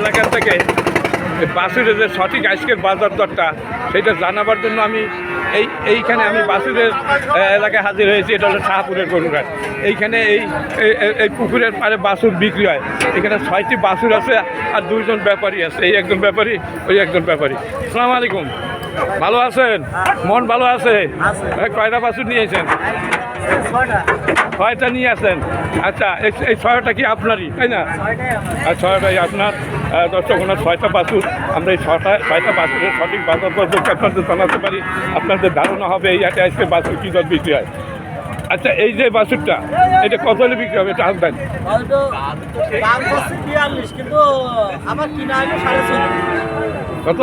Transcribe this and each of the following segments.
এলাকা থেকে বাসুরের যে সঠিক আজকের বাজার দরটা, সেটা জানাবার জন্য আমি এই, এইখানে আমি বাসুরের এলাকায় হাজির হয়েছি। এটা হলো শাহপুরের গরুঘাট। এইখানে এই এই- এই- এই পুকুরের পারে বাসুর বিক্রি হয়। এখানে ছয়টি বাসুর আছে আর দুইজন ব্যাপারী আছে। এই একজন ব্যাপারী, ওই একজন ব্যাপারী। সালাম আলাইকুম। ভালো আছেন? মন ভালো আছে? কয়টা বাসুর নিয়েছেন ছয়টা। নিয়ে আসেন আচ্ছা এই- ছয়টা কি আপনারই তাই না? আর ছয়টাই আপনার। দর্শক ওনার ছয়টা বাছুর। আমরা এই ছটা ছয়টা বাছুরের সঠিক বাজার যদি আপনাদের জানাতে পারি। আপনাদের ধারণা হবে এই হাটে আজকে বাছুর কী দর বিক্রি হয়। আচ্ছা এই যে বাছুরটা এটা কত হলে বিক্রি হবে? এটা আসবেন কিন্তু আমার কিনা কত?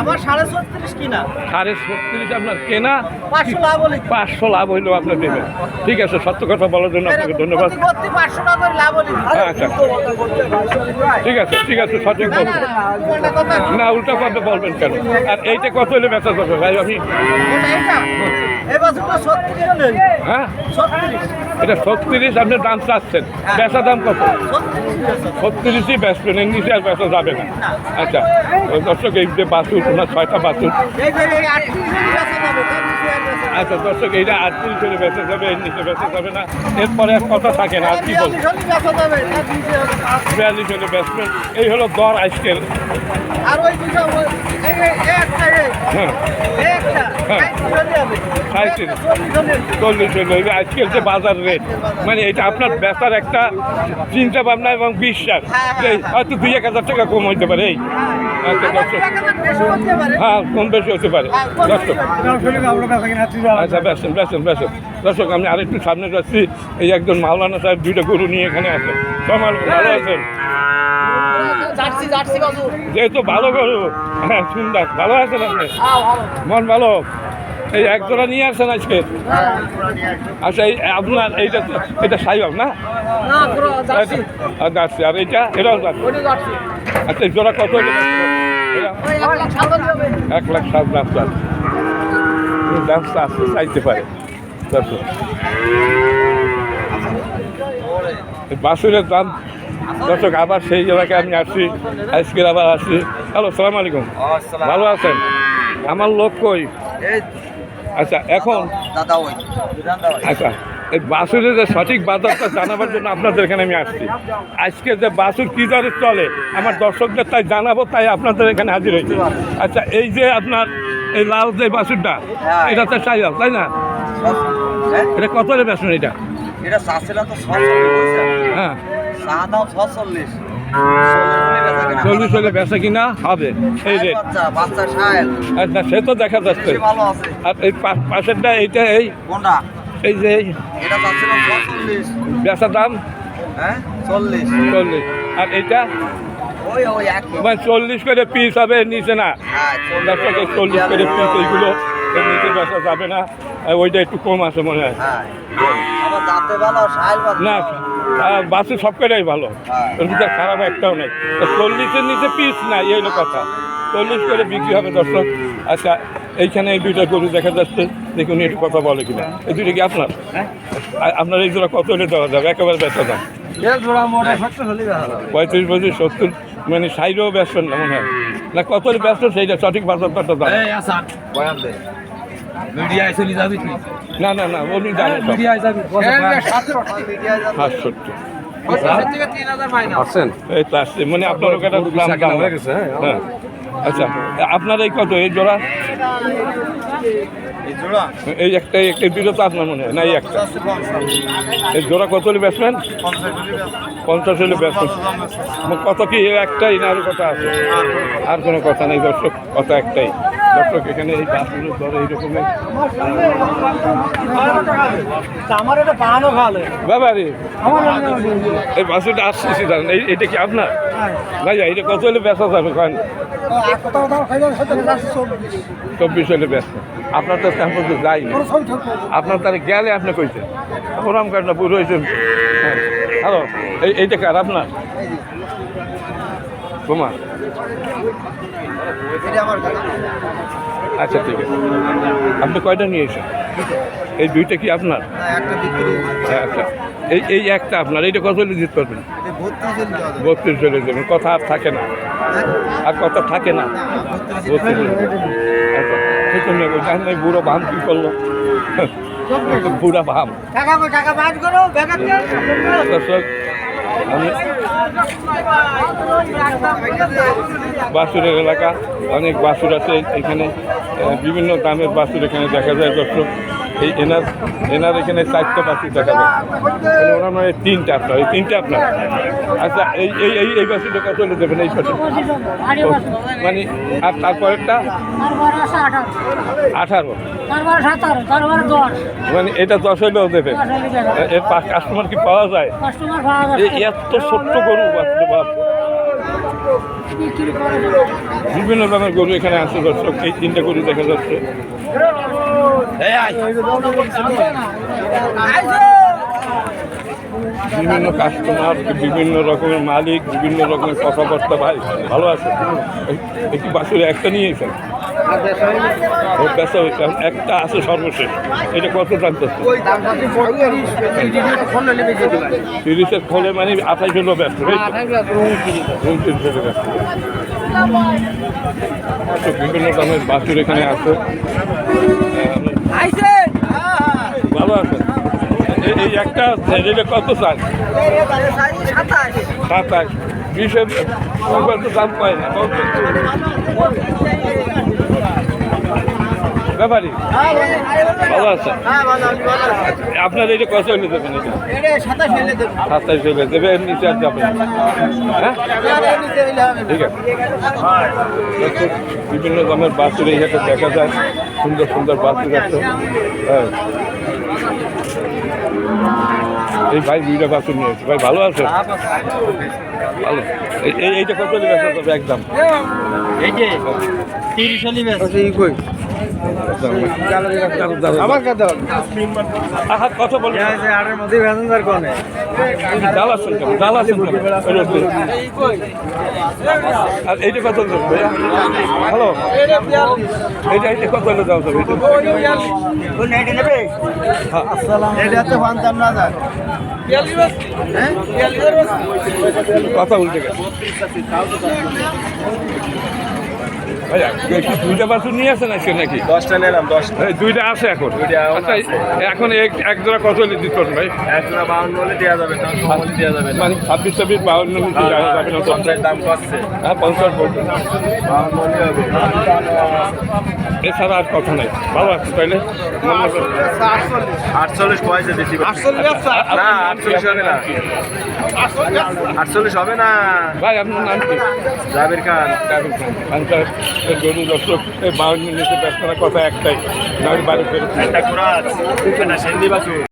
আমার সাড়ে ছত্রিশ কিনা? সাড়ে ছত্রিশ আপনার কেনা? পাঁচশো লাভ হলে পাঁচশো লাভ হইলেও আপনার দেবেন। ঠিক আছে সত্য কথা বলার জন্য আপনাকে ধন্যবাদ। হলে আচ্ছা ঠিক আছে ঠিক আছে সঠিক না, উল্টা কথা। বলবেন কেন? আর এইটা কত হলে বেচা যাবে ভাই আমি হ্যাঁ? এটা ছত্রিশ আপনি দাম চাচ্ছেন। বেচা দাম কত। ছত্রিশই বেচবেন এর নিচে আর বেচা যাবে না। আচ্ছা দর্শক এই যে বাছুর ওনার ছয়টা বাছুর। না। আচ্ছা দর্শক এইটা আটত্রিশ হলে বেঁচে যাবে এর নিচে বেচা যাবে না। এরপরে আর কথা থাকে না আর কি বলব? বিয়াল্লিশ হলে না। বেচবেন। এই হলো দর আজকের হ্যাঁ। হ্যাঁ। চল্লিশ আজকের যে বাজার রেট মানে এটা আপনার বেচার একটা চিন্তা ভাবনা এবং বিশ্বাস। হ্যাঁ, হ্যাঁ, হয়তো দুই এক হাজার টাকা কম হইতে পারে এই। আচ্ছা হ্যাঁ কম বেশি হতে পারে। হ্যাঁ, দর্শক আচ্ছা বেসেন বেসেন বেসেন দর্শক আমি আরেকটু সামনে যাচ্ছি। এই একজন মাওলানা সাহেব দুইটা গরু নিয়ে এখানে আছে। সমাল ভালো আছেন। যেহেতু ভালো গরু হ্যাঁ সুন্দর। ভালো আছেন আপনি? হ্যাঁ, মন ভালো? এই এক জোড়া নিয়ে আসছেন আজকে? আচ্ছা এই আপনার এইটা তো- এটা সাইবাব না? না, আর যাচ্ছে। আর এইটা এটাও যাচ্ছে। আচ্ছা এই জোড়া কত এক লাখ সাত লাখ লাখ দামটা আসতে চাইতে পারে। দর্শক বাসুরের দাম দর্শক আবার সেই এলাকায় আমি আসছি আজকে আবার আসছি হ্যালো সালাম আলাইকুম। ভালো আছেন? আমার লোক কই? আচ্ছা এখন? আচ্ছা। এই বাসুরের যে সঠিক বাজারটা জানাবার জন্য আপনাদের এখানে আমি আসছি। আজকে যে বাসুর কী দরে চলে আমার দর্শকদের তাই জানাব তাই আপনাদের এখানে হাজির হয়েছে। আচ্ছা এই যে আপনার এই লাল যে বাসুরটা হ্যাঁ। এটা তো সাইজ তাই না? হ্যাঁ। এটা কত রে বেসন এটা? এটা তো হ্যাঁ। চল্লিশ হলে বেচা কিনা হবে। এই রে বাচ্চা বাচ্চা আচ্ছা সে তো দেখা যাচ্ছে। আর এই পাশেরটা এইটা এই? কোনটা? এই যে এটা বেচার দাম? হ্যাঁ? চল্লিশ। চল্লিশ। আর এইটা? ওই ওই এক মানে চল্লিশ করে পিস হবে নিচে না? হ্যাঁ দর্শক এই চল্লিশ করে পিস এইগুলো নিচে বেচা যাবে না। আর ওইটা একটু কম আছে মনে হয়। হ্যাঁ। না বাসে সব কটাই ভালো। হ্যাঁ। খারাপ একটাও নাই। চল্লিশের নিচে পিস নাই এই হলো কথা। চল্লিশ করে বিক্রি হবে দর্শক। আচ্ছা এইখানে এই দুইটা গরু দেখা যাচ্ছে দেখুন একটু কথা বলে কিনা। এই দুইটা কি আপনার? আ- আপনার এই দুটো কত হলে দেওয়া যাবে? একেবারে বেচা দাম পঁয়ত্রিশ পঁয়ত্রিশ সত্তর মানে সাইডেও ব্যস্ত না মনে হয়। না কত হলে ব্যস্ত সেইটা সঠিক বাজার দরটা দাম না না না উনি জানেন সাতষট্টি। এই তো আসছে মানে আপনার ওখানে দাম দাম হয়ে গেছে হ্যাঁ। আচ্ছা আপনার এই কত এই জোড়া? এই একটা একটাই একটা দুটো তো আপনার মনে হয় না এই একটা? এই জোড়া কত হলে ব্যাটসম্যান পঞ্চাশ হলে ব্যাটসম্যান কত কি একটাই না আর কথা আছে? আর কোনো কথা নেই দর্শক কথা একটাই। দর্শক এখানে এই গাছগুলো ধরে এইরকমের আমার এটা বানানো ভালো। বাবা রে এই বাসুটা আসতেছি জানেন এটা কি আপনার? ভাই এটা কত হলে বেচা যাবে কারণ চব্বিশ। হলে ব্যস্ত আপনার তো তেমন পর্যন্ত যাইনি আপনার তাহলে গেলে আপনি কইছে ওরাম কার না বুড়ো হয়েছেন হ্যালো এই এইটা কার আপনার? তোমার আমার আচ্ছা ঠিক আছে। আপনি কয়টা নিয়েছেন এই দুইটা কি আপনার? হ্যাঁ, আচ্ছা। এই এই একটা আপনার এইটা কত হলে দিতে পারবেন বত্রিশ চলে দেবেন। কথা আর থাকে না। আর কথা থাকে না। বত্রিশ হলে বুড়ো ভাম কি করল? বুড়া ভাম টাকা টাকা বাদ করো আমি বাসুরের এলাকা অনেক বাসুর আছে এখানে। বিভিন্ন দামের বাসুর এখানে দেখা যায় দর্শক। এই এনার এনার এখানে চারটে বাসুর দেখা যায়। ওনার মানে তিনটা আপনার এই তিনটা আপনার। আচ্ছা এই এই এই এই বাসুরটা কত হলে দেবেন এই পাশে মানে আর তারপরেরটা? তারপরে আঠারো। মানে এটা দশ হলেও দেবে। দশ হলে দেবে। এর কাস্টমার কি পাওয়া যায়? এত ছোট্ট গরু বাপ। বিভিন্ন দামের গরু এখানে আছে দর্শক এই তিনটে গরু দেখা যাচ্ছে। বিভিন্ন কাস্টমার বিভিন্ন রকমের মালিক বিভিন্ন রকমের কথাবার্তা ভাই ভালো আছে? একটি বাসুরে একটা হয়েছে এখন একটা আছে সর্বশেষ। এটা কত দাম তিরিশের খোলে মানে আঠাইশ হলো ব্যস্ত উনত্রিশ। হলো ব্যস্ত। বিভিন্ন দামের বাসুর এখানে আছে ভালো আছে একটা এটা কত চাই? সাতাশ। বিশের কত দাম পায় না? ব্যাপারি, ভালো আছে? আপনার এটা কত হলে দেবেন এটা? সাতাশ হলে দেবে এর নিচে আর যাবে হ্যাঁ? ঠিক আছে। বিভিন্ন দামের বাছুর এই হাটে দেখা যায়, সুন্দর সুন্দর বাছুর আছে। হ্যাঁ। এই ভাই দুইটা বাছুর নিয়েছে ভাই ভালো আছে? ভালো। এই- এই এইটা কত দিবে? তবে একদম। এই যে তিরিশ আমার আহা কথা বলুন আটের মধ্যে ভ্যাসেঞ্জার কোনে। ডাল আছেন কেন ডাল আছেন কেন ওই রোডে। আর এইটা কত দেবেন হ্যালো? এইটা এইটা কত হলে? দাও তবে হ্যাঁ। এটা হচ্ছে পঞ্চান্ন হাজার। কথা উল্টে গেছে ভাইয়া দুইটা বাছুর নিয়ে আসেন আজকে নাকি? দশটা নিলাম দশটা। দুইটা আছে এখন? আচ্ছা এখন এক এক জোড়া কত হলে দিতে পারবেন ভাই? একজোড়া বাউন্ন হলে দেওয়া যাবে দেওয়া যাবে। মানে ছাব্বিশ ছাব্বিশ বাউন্ন যাবে না পঞ্চাশ দাম করছে হ্যাঁ পঞ্চাশ বাউন্ন হলে হবে। এছাড়া আর কথা নেই। ভালো আছে তাইলে আটচল্লিশ। পয়সা বেশি না আটচল্লিশ হবে না। আটচল্লিশ হবে না? ভাই আপনার নাম কি? জাবির খান। আনসার গরু দর্শক বাউন্ন নিচে ব্যস্ত কথা একটাই বাড়ি ফেরত